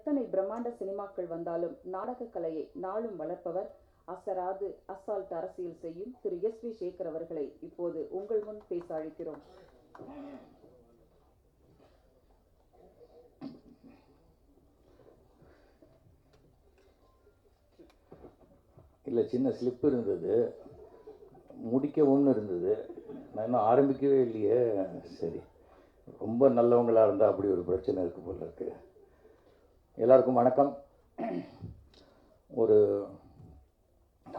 எத்தனை பிரம்மாண்ட சினிமாக்கள் வந்தாலும் நாடகக் கலையை நாளும் வளர்ப்பவர் அசராது அசால்ட் அரசியல் செய்யும் திரு எஸ் வி சேகர் அவர்களை இப்போது உங்கள் முன் பேச அழைக்கிறோம். இல்லை சின்ன ஸ்லிப் இருந்தது. முடிக்கவும்னு இருந்தது. நான் இன்னும் ஆரம்பிக்கவே இல்லையே. சரி ரொம்ப நல்லவங்களாக இருந்தால் அப்படி ஒரு பிரச்சனை இருக்குது போல இருக்குது எல்லாருக்கும் வணக்கம். ஒரு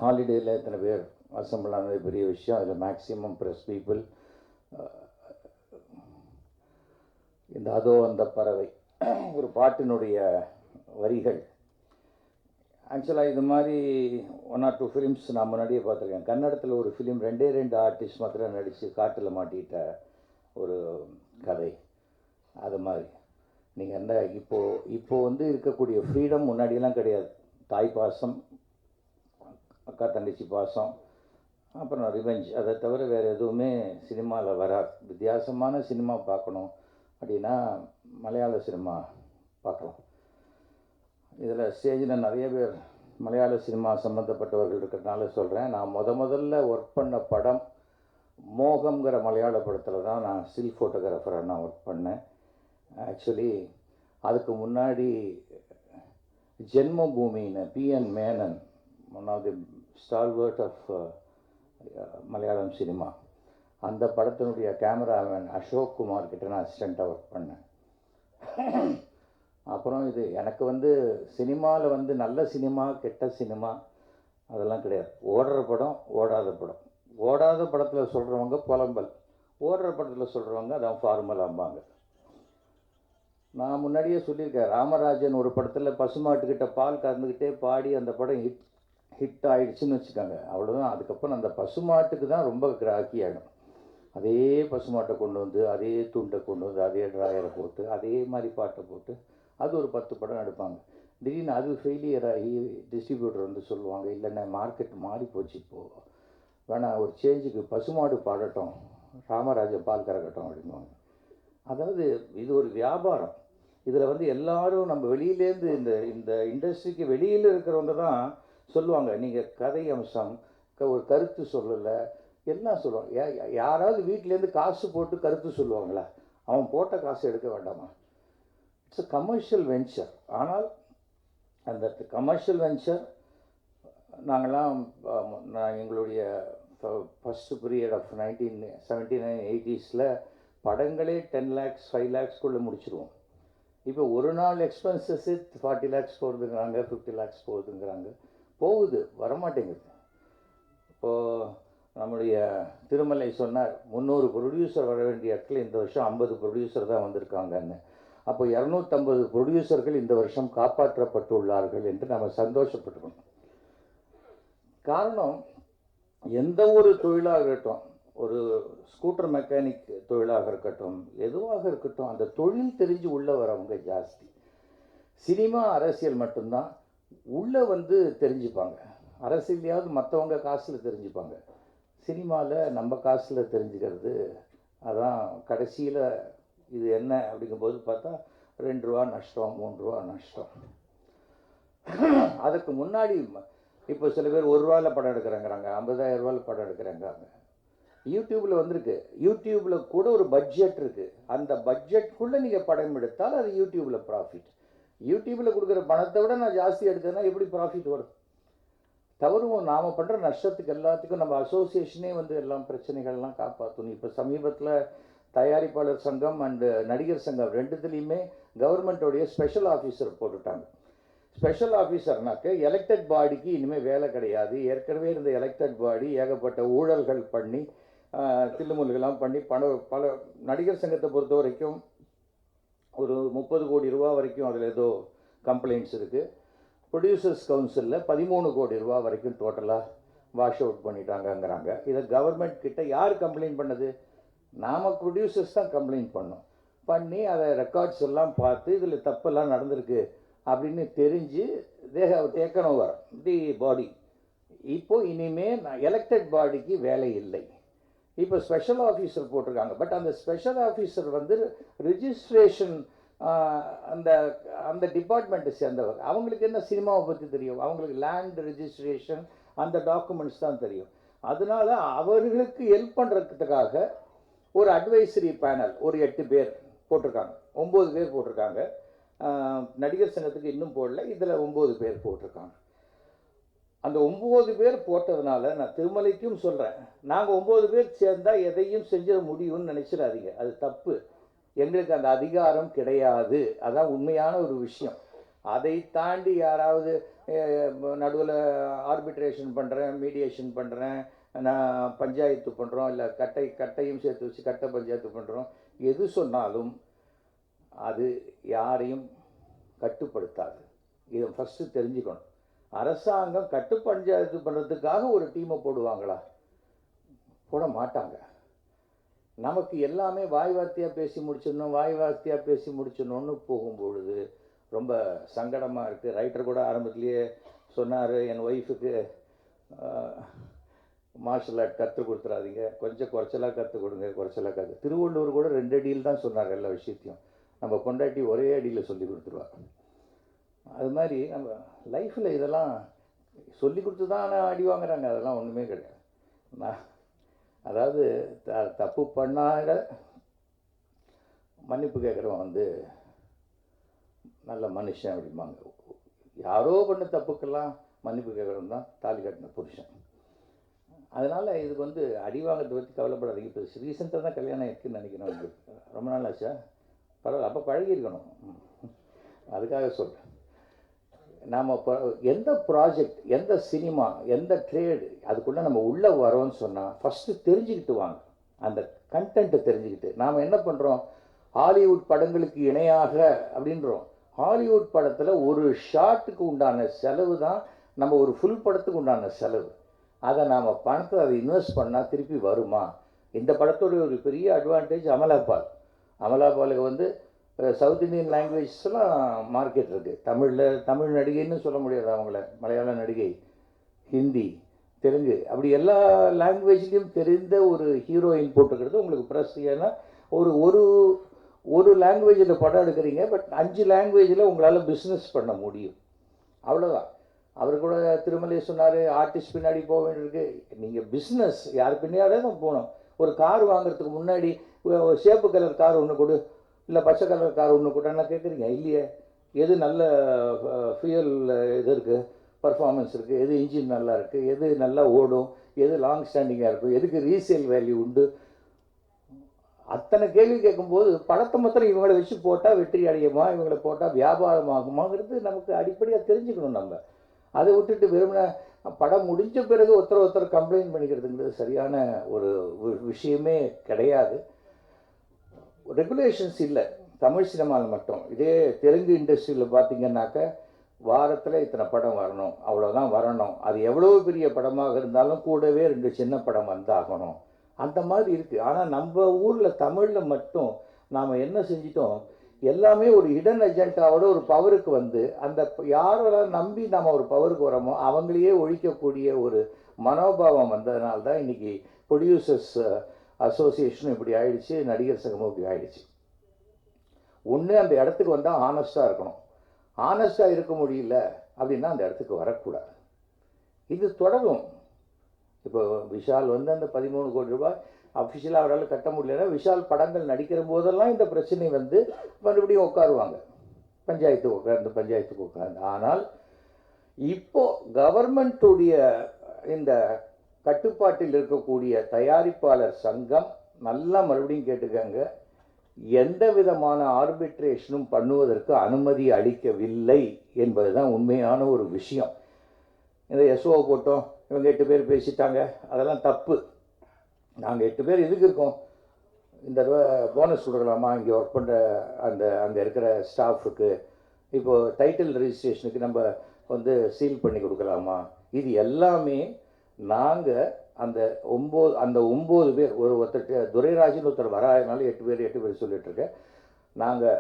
ஹாலிடேயில் இத்தனை பேர் அசம்பிள் ஆனது பெரிய விஷயம். அதில் மேக்ஸிமம் ப்ரெஸ் பீப்புள் இந்த அதோ அந்த பறவை ஒரு பாட்டினுடைய வரிகள். ஆக்சுவலாக இது மாதிரி ஒன் ஆர் டூ ஃபிலிம்ஸ் நான் முன்னாடியே பார்த்துருக்கேன். கன்னடத்தில் ஒரு ஃபிலிம் ரெண்டே ரெண்டு ஆர்டிஸ்ட் மாத்திரம் நடித்து காட்டில் மாட்டிட்ட ஒரு கதை. அது மாதிரி. நீங்கள் என்ன இப்போது இப்போது வந்து இருக்கக்கூடிய ஃப்ரீடம் முன்னாடியெல்லாம் கிடையாது. தாய் பாசம் அக்கா தங்கச்சி பாசம் அப்புறம் ரிவெஞ்ச் அதை தவிர வேறு எதுவுமே சினிமாவில் வராது. வித்தியாசமான சினிமா பார்க்கணும் அப்படின்னா மலையாள சினிமா பார்க்கலாம். இதில் ஸ்டேஜில் நிறைய பேர் மலையாள சினிமா சம்மந்தப்பட்டவர்கள் இருக்கிறதுனால சொல்கிறேன் நான் முத முதல்ல ஒர்க் பண்ண படம் மோகம்ங்கிற மலையாள படத்தில் தான் நான் ஸ்டில் ஃபோட்டோகிராஃபராக நான் ஒர்க் பண்ணேன். ஆக்சுவலி அதுக்கு முன்னாடி ஜென்மபூமின்னு P N Menon one of the stalwart of Malayalam cinema அந்த படத்தினுடைய கேமராமேன் அசோக் குமார் கிட்ட நான் அசிஸ்டண்ட்டாக ஒர்க் பண்ணேன். அப்புறம் இது எனக்கு வந்து சினிமாவில் வந்து நல்ல சினிமா கெட்ட சினிமா அதெல்லாம் கிடையாது. ஓடுற படம் ஓடாத படம். ஓடாத படத்தில் சொல்கிறவங்க புலம்பல். ஓடுற படத்தில் சொல்கிறவங்க அதான் ஃபார்மலாம்பாங்க நான் முன்னாடியே சொல்லியிருக்கேன் ராமராஜன் ஒரு படத்தில் பசுமாட்டுக்கிட்ட பால் கறந்துக்கிட்டே பாடி அந்த படம் ஹிட் ஹிட் ஆகிடுச்சுன்னு வச்சுக்கோங்க. அவ்வளோதான் அதுக்கப்புறம் அந்த பசுமாட்டுக்கு தான் ரொம்ப கிராக்கி ஆகிடும் அதே பசுமாட்டை கொண்டு வந்து அதே துண்டை கொண்டு வந்து அதே ட்ராயரை போட்டு அதே மாதிரி பாட்டை போட்டு அது ஒரு பத்து படம் எடுப்பாங்க. திடீர்னு அது ஃபெயிலியர் ஆகி டிஸ்ட்ரிபியூட்டர் வந்து சொல்லுவாங்க இல்லைண்ணே மார்க்கெட் மாறி போச்சு இப்போது வேணாம் ஒரு சேஞ்சுக்கு பசுமாடு பாடட்டும் ராமராஜ பால் கறக்கட்டும் அப்படின்வாங்க அதாவது இது ஒரு வியாபாரம். இதில் வந்து எல்லாரும் நம்ம வெளியிலேருந்து இந்த இந்த இண்டஸ்ட்ரிக்கு வெளியில் இருக்கிறவங்க தான் சொல்லுவாங்க நீங்கள் கதை அம்சம் க- ஒரு கருத்து சொல்லலை. எல்லாம் சொல்லுவாங்க. யா- யாராவது வீட்டிலேருந்து காசு போட்டு கருத்து சொல்லுவாங்களா? அவன் போட்ட காசு எடுக்க வேண்டாமா? இட்ஸ் அ கமர்ஷியல் வெஞ்சர் ஆனால் அந்த கமர்ஷியல் வெஞ்சர் நாங்கள்லாம் நான் எங்களுடைய first period of nineteen seventy nine எயிட்டிஸில் படங்களே டென் லேக்ஸ் ஃபைவ் லேக்ஸ்க்குள்ளே முடிச்சிருவோம். இப்போ ஒரு நாள் எக்ஸ்பென்சஸ்ஸு ஃபார்ட்டி லேக்ஸ் போகுதுங்கிறாங்க ஃபிஃப்டி லேக்ஸ் போகுதுங்கிறாங்க. போகுது வரமாட்டேங்குது. இப்போது நம்முடைய திருமலை சொன்னார் முந்நூறு ப்ரொடியூசர் வர வேண்டிய இடத்துல இந்த வருஷம் ஐம்பது ப்ரொடியூசர் தான் வந்திருக்காங்கன்னு. அப்போ இரநூத்தம்பது ப்ரொடியூசர்கள் இந்த வருஷம் காப்பாற்றப்பட்டுள்ளார்கள் என்று நம்ம சந்தோஷப்பட்டுக்கணும். காரணம் எந்த ஒரு தொழிலாக இருக்கட்டும் ஒரு ஸ்கூட்டர் மெக்கானிக் தொழிலாக இருக்கட்டும் எதுவாக இருக்கட்டும் அந்த தொழில் தெரிஞ்சு உள்ளே வரவங்க ஜாஸ்தி. சினிமா அரசியல் மட்டும்தான். உள்ளே வந்து தெரிஞ்சுப்பாங்க. அரசியலையாவது மற்றவங்க காசில் தெரிஞ்சுப்பாங்க. சினிமாவில் நம்ம காசில் தெரிஞ்சுக்கிறது அதான் கடைசியில் இது என்ன அப்படிங்கும்போது பார்த்தா ரெண்டு ரூபா நஷ்டம் மூணு ரூபா நஷ்டம். அதுக்கு முன்னாடி இப்போ சில பேர் ஒரு ரூபாயில் படம் எடுக்கிறாங்கிறாங்க ஐம்பதாயிரம் ரூபாயில் படம் எடுக்கிறாங்க யூடியூப்பில் வந்திருக்கு. யூடியூப்பில் கூட ஒரு பட்ஜெட் இருக்குது அந்த பட்ஜெட்குள்ளே நீங்கள் படம் எடுத்தால் அது யூடியூப்பில் ப்ராஃபிட் யூடியூப்பில் கொடுக்குற பணத்தை விட நான் ஜாஸ்தி எடுத்தேன்னா எப்படி ப்ராஃபிட் வரும்? தவறுவோம் நாம் பண்ணுற நஷ்டத்துக்கு எல்லாத்துக்கும் நம்ம அசோசியேஷனே வந்து எல்லாம் பிரச்சனைகள்லாம் காப்பாற்றணும் இப்போ சமீபத்தில் தயாரிப்பாளர் சங்கம் அண்டு நடிகர் சங்கம் ரெண்டுத்துலேயுமே கவர்மெண்ட்டோடைய ஸ்பெஷல் ஆஃபீஸர் போட்டுட்டாங்க. ஸ்பெஷல் ஆஃபீஸர்னாக்க எலெக்டட் பாடிக்கு இனிமேல் வேலை கிடையாது. ஏற்கனவே இருந்த எலெக்டட் பாடி ஏகப்பட்ட ஊழல்கள் பண்ணி தில்லுமுல்லுகள்லாம் பண்ணி பண பல நடிகர் சங்கத்தை பொறுத்த வரைக்கும் ஒரு முப்பது கோடி ரூபா வரைக்கும் அதில் ஏதோ கம்ப்ளைண்ட்ஸ் இருக்குது ப்ரொடியூசர்ஸ் கவுன்சிலில் பதிமூணு கோடி ரூபா வரைக்கும் டோட்டலாக வாஷ் அவுட் பண்ணிட்டாங்கங்கிறாங்க. இதை கவர்மெண்ட் கிட்ட யார் கம்ப்ளைண்ட் பண்ணது? நாம் ப்ரொடியூசர்ஸ் தான் கம்ப்ளைண்ட் பண்ணோம். பண்ணி அதை ரெக்கார்ட்ஸ் எல்லாம் பார்த்து இதில் தப்பெல்லாம் நடந்திருக்கு அப்படின்னு தெரிஞ்சு தேக டேக்கன் ஓவர் தி பாடி இப்போ இனிமேல் எலெக்டட் பாடிக்கு வேலை இல்லை. இப்போ ஸ்பெஷல் ஆஃபீஸர் போட்டிருக்காங்க. பட் அந்த ஸ்பெஷல் ஆஃபீஸர் வந்து ரிஜிஸ்ட்ரேஷன் அந்த அந்த டிபார்ட்மெண்ட்டை சேர்ந்தவர். அவங்களுக்கு என்ன சினிமாவை பற்றி தெரியும்? அவங்களுக்கு லேண்ட் ரிஜிஸ்ட்ரேஷன் அந்த டாக்குமெண்ட்ஸ் தான் தெரியும். அதனால் அவர்களுக்கு ஹெல்ப் பண்ணுறதுக்காக ஒரு அட்வைசரி பேனல் ஒரு எட்டு பேர் போட்டிருக்காங்க. ஒம்பது பேர் போட்டிருக்காங்க. நடிகர் சங்கத்துக்கு இன்னும் போடல. இதில் ஒம்பது பேர் போட்டிருக்காங்க. அந்த ஒம்பது பேர் போட்டதுனால நான் திருமலைக்கும் சொல்கிறேன் நாங்கள் ஒம்பது பேர் சேர்ந்தால் எதையும் செஞ்சிட முடியும்னு நினச்சிடாதீங்க. அது தப்பு. எங்களுக்கு அந்த அதிகாரம் கிடையாது. அதான் உண்மையான ஒரு விஷயம். அதை தாண்டி யாராவது நடுவில் ஆர்பிட்ரேஷன் பண்ணுறேன் மீடியேஷன் பண்ணுறேன் நான் பஞ்சாயத்து பண்ணுறோம் இல்லை கட்டை கட்டையும் சேர்த்து வச்சு கட்டை பஞ்சாயத்து பண்ணுறோம் எது சொன்னாலும் அது யாரையும் கட்டுப்படுத்தாது. இதை ஃபஸ்ட்டு தெரிஞ்சுக்கணும். அரசாங்கம் கட்டு பஞ்சாயத்து பண்ணுறதுக்காக ஒரு டீமை போடுவாங்களா? போட மாட்டாங்க. நமக்கு எல்லாமே வாய் வார்த்தையாக பேசி முடிச்சிடணும் வாய் வார்த்தையாக பேசி முடிச்சிடணும்னு போகும்பொழுது ரொம்ப சங்கடமாக இருக்குது ரைட்டர் கூட ஆரம்பத்துலேயே சொன்னார் என் ஒய்ஃபுக்கு மார்ஷல் ஆர்ட் கற்றுக் கொடுத்துறாதீங்க. கொஞ்சம் குறைச்சலாக கற்றுக் கொடுங்க குறைச்சலாக கற்று. திருவள்ளூர் கூட ரெண்டு அடியில் தான் சொன்னார் எல்லா விஷயத்தையும். நம்ம பொண்டாட்டி ஒரே அடியில் சொல்லி கொடுத்துருவாங்க அது மாதிரி நம்ம லைஃப்பில் இதெல்லாம் சொல்லி கொடுத்து தான் ஆனால் அடி வாங்குறாங்க. அதெல்லாம் ஒன்றுமே கிடையாது. நான் அதாவது த தப்பு பண்ணாத மன்னிப்பு கேட்குறவன் வந்து நல்ல மனுஷன் அப்படிம்பாங்க. யாரோ பண்ண தப்புக்கெல்லாம் மன்னிப்பு கேட்குறவன் தான் தாலி கட்டின புருஷன். அதனால் இதுக்கு வந்து அடி வாங்குறதை பற்றி கவலைப்படாதீங்க. இப்போ ரீசெண்டாக தான் கல்யாணம் இருக்குதுன்னு நினைக்கிறேன். ரொம்ப நாள் ஆச்சா. பரவாயில்ல. அப்போ பழகிருக்கணும் அதுக்காக சொல்கிறேன் நாம் இப்போ எந்த ப்ராஜெக்ட் எந்த சினிமா எந்த ட்ரேடு அதுக்குள்ளே நம்ம உள்ளே வரோம்னு சொன்னால் ஃபஸ்ட்டு தெரிஞ்சுக்கிட்டு வாங்க. அந்த கண்டென்ட்டை தெரிஞ்சுக்கிட்டு. நாம் என்ன பண்ணுறோம் ஹாலிவுட் படங்களுக்கு இணையாக அப்படின்றோம். ஹாலிவுட் படத்தில் ஒரு ஷாட்டுக்கு உண்டான செலவு தான் நம்ம ஒரு ஃபுல் படத்துக்கு உண்டான செலவு. அதை நாம் பணத்தை அதை இன்வெஸ்ட் பண்ணால் திருப்பி வருமா? இந்த படத்தோடைய ஒரு பெரிய அட்வான்டேஜ் அமலாபால். அமலாபாலுக்கு வந்து சவுத் இந்தியன் லாங்குவேஜஸ்லாம் மார்க்கெட் இருக்குது தமிழில் தமிழ் நடிகைன்னு சொல்ல முடியாது அவங்கள. மலையாள நடிகை ஹிந்தி தெலுங்கு. அப்படி எல்லா லாங்குவேஜ்லேயும் தெரிந்த ஒரு ஹீரோயின் போட்டுக்கிறது உங்களுக்கு ப்ரெஸ் ஏன்னா ஒரு ஒரு ஒரு லாங்குவேஜில் படம் எடுக்கிறீங்க பட் அஞ்சு லாங்குவேஜில் உங்களால் பிஸ்னஸ் பண்ண முடியும். அவ்வளோதான் அவர் கூட திருமலை சொன்னார் ஆர்டிஸ்ட் பின்னாடி போக வேண்டியிருக்கு. நீங்கள் பிஸ்னஸ் யார் பின்னாடியே தான் போகணும். ஒரு கார் வாங்குறதுக்கு முன்னாடி ஒரு சேப்பு கலர் கார் ஒன்று கொடு. இல்லை பச்சை கலர் கார் ஒன்று கூட்டான்னா கேட்குறீங்க இல்லையே. எது நல்ல ஃபியூயல் இது இருக்குது பர்ஃபார்மன்ஸ் இருக்குது எது இன்ஜின் நல்லா இருக்குது எது நல்லா ஓடும்? எது லாங் ஸ்டாண்டிங்காக இருக்கும் எதுக்கு ரீசேல் வேல்யூ உண்டு? அத்தனை கேள்வி கேட்கும்போது படத்தை மாத்திரம் இவங்களை வச்சு போட்டால் வெற்றி அடையுமா? இவங்களை போட்டால் வியாபாரம் ஆகுமாங்கிறது நமக்கு அடிப்படையாக தெரிஞ்சுக்கணும் நம்ம. அதை விட்டுட்டு விரும்பின படம் முடிஞ்ச பிறகு ஒருத்தர் ஒருத்தர் கம்ப்ளைண்ட் பண்ணிக்கிறதுங்கிறது சரியான ஒரு விஷயமே கிடையாது. ரெகுலேஷன்ஸ் இல்லை. தமிழ் சினிமாவில் மட்டும். இதே தெலுங்கு இண்டஸ்ட்ரியில் பார்த்தீங்கன்னாக்க வாரத்தில் இத்தனை படம் வரணும். அவ்வளோதான் வரணும். அது எவ்வளோ பெரிய படமாக இருந்தாலும் கூடவே ரெண்டு சின்ன படம் வந்தாகணும். அந்த மாதிரி இருக்குது ஆனால் நம்ம ஊரில் தமிழில் மட்டும் நாம் என்ன செஞ்சிட்டோம்? எல்லாமே ஒரு ஹிடன் அஜெண்டாவோட ஒரு பவருக்கு வந்து அந்த யாரெல்லாம் நம்பி நம்ம ஒரு பவருக்கு வரோமோ அவங்களையே ஒழிக்கக்கூடிய ஒரு மனோபாவம் வந்ததுனால தான் இன்றைக்கி ப்ரொடியூசர்ஸ் அசோசியேஷனும் இப்படி ஆயிடுச்சு நடிகர் சங்கமும் இப்படி ஆயிடுச்சு. ஒன்று அந்த இடத்துக்கு வந்தால் ஆனஸ்ட்டாக இருக்கணும். ஆனஸ்ட்டாக இருக்க முடியல அப்படின்னா அந்த இடத்துக்கு வரக்கூடாது. இது தொடரும். இப்போ விஷால் வந்து அந்த பதிமூணு கோடி ரூபாய் அஃபிஷியலாக அவரால் கட்ட முடியலன்னா விஷால் படங்கள் நடிக்கிற போதெல்லாம் இந்த பிரச்சனை வந்து மறுபடியும் உட்காருவாங்க. பஞ்சாயத்து உட்காந்து பஞ்சாயத்துக்கு உட்கார்ந்து. ஆனால் இப்போ கவர்மெண்ட்டுடைய இந்த கட்டுப்பாட்டில் இருக்கக்கூடிய தயாரிப்பாளர் சங்கம் நல்லா மறுபடியும் கேட்டுக்கங்க. எந்த விதமான ஆர்பிட்ரேஷனும் பண்ணுவதற்கு அனுமதி அளிக்கவில்லை என்பது தான் உண்மையான ஒரு விஷயம். இந்த எஸ்ஓ போட்டோம் இவங்க எட்டு பேர் பேசிட்டாங்க அதெல்லாம் தப்பு. நாங்கள் எட்டு பேர் எதுக்கு இருக்கோம்? இந்த தடவை போனஸ் கொடுக்கலாமா? இங்கே ஒர்க் பண்ணுற அந்த அங்கே இருக்கிற ஸ்டாஃபுக்கு இப்போது டைட்டில் ரிஜிஸ்ட்ரேஷனுக்கு நம்ம வந்து சீல் பண்ணி கொடுக்கலாமா? இது எல்லாமே நாங்கள் அந்த ஒம்பது அந்த ஒம்பது பேர் ஒரு ஒருத்தர் துரைராஜன் ஒருத்தர் வராதனால எட்டு பேர் எட்டு பேர் சொல்லிட்டு இருக்கேன் நாங்கள்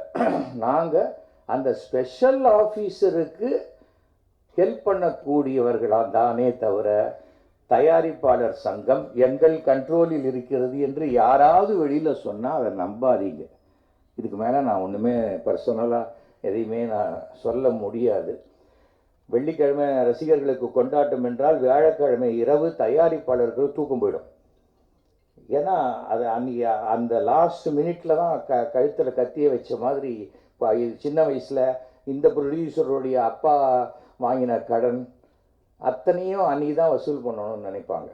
நாங்கள் அந்த ஸ்பெஷல் ஆஃபீஸருக்கு ஹெல்ப் பண்ணக்கூடியவர்களாக தானே தவிர தயாரிப்பாளர் சங்கம் எங்கள் கண்ட்ரோலில் இருக்கிறது என்று யாராவது வெளியில் சொன்னால் அதை நம்பாதீங்க. இதுக்கு மேலே நான் ஒன்றுமே பர்சனலாக எதையுமே நான் சொல்ல முடியாது. வெள்ளிக்கிழமை ரசிகர்களுக்கு கொண்டாட்டம் என்றால் வியாழக்கிழமை இரவு தயாரிப்பாளர்கள் தூக்கம் போயிடும். ஏன்னா அது அன்னைக்கு அந்த லாஸ்ட் மினிட்ல தான் க கழுத்தில் கத்திய வச்ச மாதிரி இப்போ இது சின்ன வயசில் இந்த ப்ரொடியூசருடைய அப்பா வாங்கின கடன் அத்தனையும் அன்னைக்கு தான் வசூல் பண்ணணும்னு நினைப்பாங்க.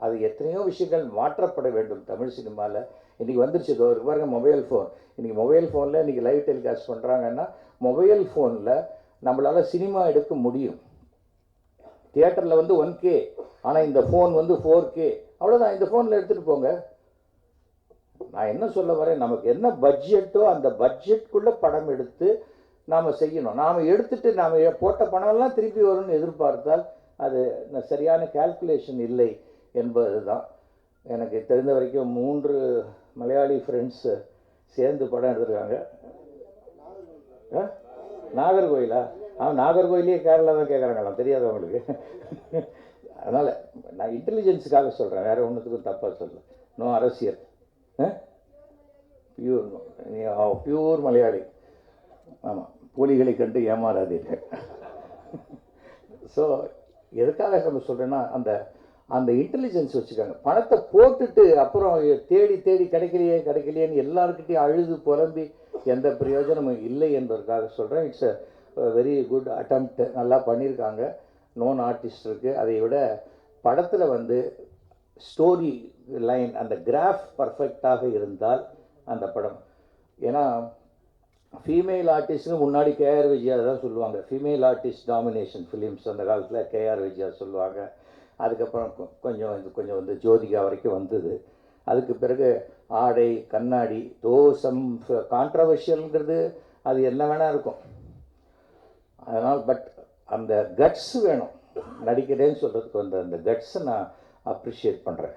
அது எத்தனையோ விஷயங்கள் மாற்றப்பட வேண்டும் தமிழ் சினிமாவில் இன்றைக்கி வந்துருச்சு பாருங்கள் மொபைல் ஃபோன் இன்றைக்கி மொபைல் ஃபோனில் இன்றைக்கி லைவ் டெலிகாஸ்ட் பண்ணுறாங்கன்னா மொபைல் ஃபோனில் நம்மளால் சினிமா எடுக்க முடியும். தியேட்டரில் வந்து ஒன் கே ஆனால் இந்த ஃபோன் வந்து ஃபோர் கே அவ்வளோதான் இந்த ஃபோனில் எடுத்துகிட்டு போங்க. நான் என்ன சொல்ல வரேன் நமக்கு என்ன பட்ஜெட்டோ அந்த பட்ஜெட்குள்ளே படம் எடுத்து நாம் செய்யணும். நாம் எடுத்துட்டு நாம் போட்ட பணம்லாம் திருப்பி வரும்னு எதிர்பார்த்தால் அது சரியான கால்குலேஷன் இல்லை என்பது தான் எனக்கு தெரிந்த வரைக்கும் மூன்று மலையாளி ஃப்ரெண்ட்ஸு சேர்ந்து படம் எடுத்துருக்காங்க. ஆ? நாகர்கோயிலா? அவன் நாகர்கோயிலே கேரளா தான் கேட்குறாங்களாம் தெரியாது அவங்களுக்கு அதனால் நான் இன்டெலிஜென்ஸுக்காக சொல்கிறேன் வேறு ஒன்றுத்துக்கும் தப்பாக சொல்ல நோ அரசியல். Pure pure Malayali. ஆமாம் போலிகளை கண்டு ஏமாறாதீர்கள். ஸோ எதுக்காக நம்ம சொல்கிறேன்னா அந்த அந்த இன்டெலிஜென்ஸ் வச்சுக்காங்க. பணத்தை போட்டுட்டு அப்புறம் தேடி தேடி கிடைக்கலையே கிடைக்கலையேன்னு எல்லாருக்கிட்டையும் அழுது புலம்பி எந்த பிரயோஜனமும் இல்லை என்பதற்காக சொல்கிறேன் it's a very good attempt நல்லா பண்ணியிருக்காங்க. நோன் ஆர்டிஸ்ட் இருக்குது அதை விட படத்தில் வந்து ஸ்டோரி லைன் அந்த கிராஃப் பர்ஃபெக்டாக இருந்தால் அந்த படம். ஏன்னா ஃபீமேல் ஆர்டிஸ்ட்னு முன்னாடி கேஆர் விஜயா தான் சொல்லுவாங்க. ஃபீமேல் ஆர்டிஸ்ட் டாமினேஷன் ஃபிலிம்ஸ் அந்த காலத்தில் கேஆர் விஜயா சொல்லுவாங்க. அதுக்கப்புறம் கொஞ்சம் இது கொஞ்சம் வந்து ஜோதிகா வரைக்கும் வந்தது. அதுக்கு பிறகு ஆடை கண்ணாடி தோ சம் கான்ட்ரவர்ஷியல்ங்கிறது அது என்ன வேணால் இருக்கும். அதனால் பட் அந்த கட்ஸ் வேணும். நடிக்கிறேன்னு சொல்கிறதுக்கு வந்து அந்த கட்ஸை நான் அப்ரிஷியேட் பண்ணுறேன்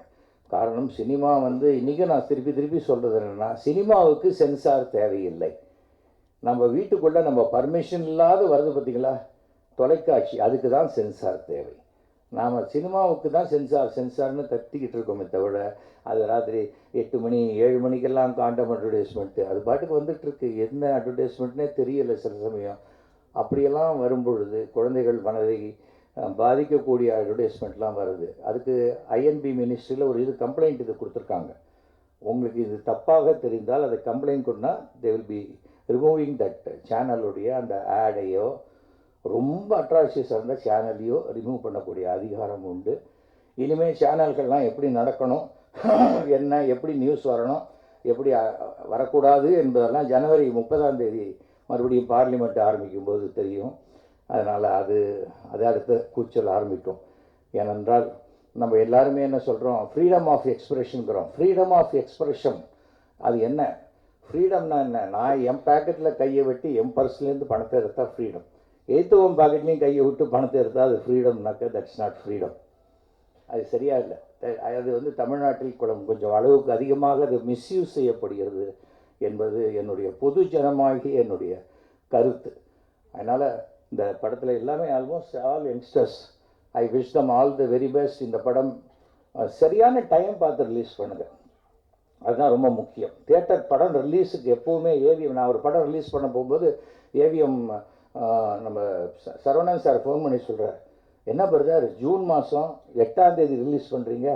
காரணம் சினிமா வந்து இன்றைக்கும் நான் திருப்பி திருப்பி சொல்கிறது என்னென்னா சினிமாவுக்கு சென்சார் தேவையில்லை. நம்ம வீட்டுக்குள்ளே நம்ம பர்மிஷன் இல்லாத வருது பார்த்தீங்களா தொலைக்காட்சி அதுக்கு தான் சென்சார் தேவை. நாம் சினிமாவுக்கு தான் சென்சார் சென்சார்னு தட்டிக்கிட்டு இருக்கோமே தவிர அது ராத்திரி எட்டு மணி ஏழு மணிக்கெல்லாம் காண்டம் அட்வர்டைஸ்மெண்ட்டு அது பாட்டுக்கு வந்துட்டுருக்கு என்ன அட்வர்டைஸ்மெண்ட்னே தெரியலை சில சமயம். அப்படியெல்லாம் வரும்பொழுது குழந்தைகள் மனதை பாதிக்கக்கூடிய அட்வர்டைஸ்மெண்ட்லாம் வருது. அதுக்கு ஐஎன்பி மினிஸ்ட்ரியில் ஒரு இது கம்ப்ளைண்ட் இது கொடுத்துருக்காங்க. உங்களுக்கு இது தப்பாக தெரிந்தால் அதை கம்ப்ளைண்ட் கொண்டா they will be removing that சேனலுடைய அந்த ஆடையோ ரொம்ப அட்ராசியஸாக இருந்தால் சேனலையோ ரிமூவ் பண்ணக்கூடிய அதிகாரம் உண்டு. இனிமேல் சேனல்கள்லாம் எப்படி நடக்கணும்? என்ன எப்படி நியூஸ் வரணும்? எப்படி வரக்கூடாது என்பதெல்லாம் ஜனவரி முப்பதாம் தேதி மறுபடியும் பார்லிமெண்ட் ஆரம்பிக்கும் போது தெரியும். அதனால் அது அது அடுத்த கூச்சல் ஆரம்பிக்கும். ஏனென்றால் நம்ம எல்லாருமே என்ன சொல்கிறோம் ஃப்ரீடம் ஆஃப் எக்ஸ்பிரஷனுங்கிறோம் ஃப்ரீடம் ஆஃப் எக்ஸ்பிரஷன் அது என்ன? ஃப்ரீடம்னா என்ன? நான் என் பேக்கெட்டில் கையை வெட்டி என் பர்ஸ்லேருந்து பணத்தை எடுத்தால் ஃப்ரீடம் ஏத்துவன் பாக்கெட்லேயும் கையை விட்டு பணத்தை எடுத்தால் அது ஃப்ரீடம்னாக்க தட்ஸ் நாட் ஃப்ரீடம் அது சரியாக இல்லை. அது வந்து தமிழ்நாட்டில் குளம் கொஞ்சம் அளவுக்கு அதிகமாக அது மிஸ்யூஸ் செய்யப்படுகிறது என்பது என்னுடைய பொது ஜனமாகி என்னுடைய கருத்து. அதனால் இந்த படத்தில் எல்லாமே almost all youngsters I wish them all the very best இந்த படம் சரியான டைம் பார்த்து ரிலீஸ் பண்ணுங்கள் அதுதான் ரொம்ப முக்கியம். தேட்டர் படம் ரிலீஸுக்கு எப்போவுமே ஏவிஎம் நான் ஒரு படம் ரிலீஸ் பண்ண போகும்போது ஏவிஎம் நம்ம சரவணன் சார் ஃபோன் பண்ணி சொல்கிறார் என்ன பிரதர் ஜூன் மாதம் எட்டாம் தேதி ரிலீஸ் பண்ணுறீங்க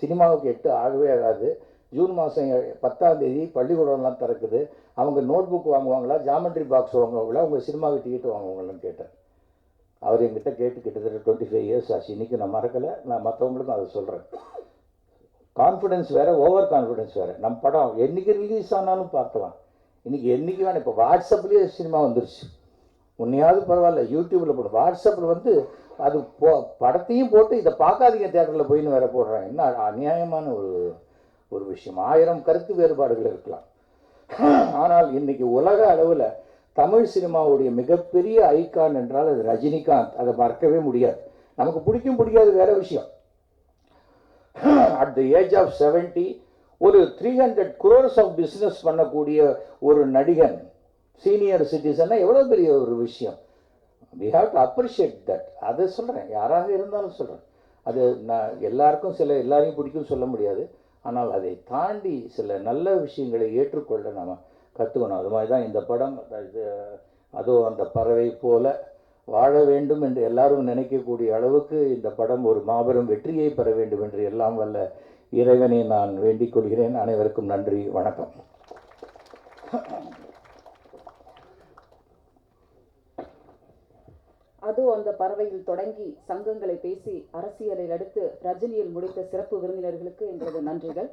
சினிமாவுக்கு எட்டு ஆகவே ஆகாது. ஜூன் மாதம் பத்தாம் தேதி பள்ளிக்கூடம்லாம் திறக்குது. அவங்க நோட் புக் வாங்குவாங்களா? ஜாமெண்ட்ரி பாக்ஸ் வாங்குவாங்களா? உங்கள் சினிமாவுக்கு டிக்கெட் வாங்குவாங்களான்னு கேட்டேன். அவர் என்கிட்ட கேட்டு கிட்டத்தட்ட டுவெண்ட்டி ஃபைவ் இயர்ஸ் ஆச்சு. இன்றைக்கி நான் மறக்கலை. நான் மற்றவங்களுக்கும் அதை சொல்கிறேன் கான்ஃபிடென்ஸ் வேறு ஓவர் கான்ஃபிடன்ஸ் வேறு. நம்ம படம் என்றைக்கு ரிலீஸ் ஆனாலும் பார்க்கலாம். இன்றைக்கி என்றைக்கு வேணும் இப்போ வாட்ஸ்அப்லேயே சினிமா வந்துருச்சு. உன்னையாவது பரவாயில்ல யூடியூப்பில் போடு வாட்ஸ்அப்பில் வந்து அது போ படத்தையும் போட்டு இதை பார்க்காதீங்க தேட்டரில் போயின்னு வேற போடுறாங்க என்ன அநியாயமான ஒரு ஒரு விஷயம். ஆயிரம் கருத்து வேறுபாடுகள் இருக்கலாம். ஆனால் இன்றைக்கி உலக அளவில் தமிழ் சினிமாவுடைய மிகப்பெரிய ஐகான் என்றால் அது ரஜினிகாந்த். அதை மறக்கவே முடியாது. நமக்கு பிடிக்கும் பிடிக்காது வேற விஷயம். அட் த ஏஜ் ஆஃப் 70 ஒரு three hundred crores of business பண்ணக்கூடிய ஒரு நடிகன் சீனியர் சிட்டிசன்னா எவ்வளோ பெரிய ஒரு விஷயம். We have to appreciate that அதை சொல்கிறேன் யாராக இருந்தாலும் சொல்கிறேன் அது நான் எல்லாருக்கும் சில எல்லாரையும் பிடிக்கும் சொல்ல முடியாது. ஆனால் அதை தாண்டி சில நல்ல விஷயங்களை ஏற்றுக்கொள்ள நாம் கற்றுக்கணும் அது மாதிரி தான் இந்த படம். இது அதுவும் அந்த பறவை போல வாழ வேண்டும் என்று எல்லாரும் நினைக்கக்கூடிய அளவுக்கு இந்த படம் ஒரு மாபெரும் வெற்றியை பெற வேண்டும் என்று எல்லாம் வல்ல இறைவனை நான் வேண்டிக் கொள்கிறேன். அனைவருக்கும் நன்றி. வணக்கம். அது அந்த பறவையில் தொடங்கி சங்கங்களை பேசி அரசியலை அடுத்து ரஜினியில் முடித்த சிறப்பு விருந்தினர்களுக்கு எங்களது நன்றிகள்.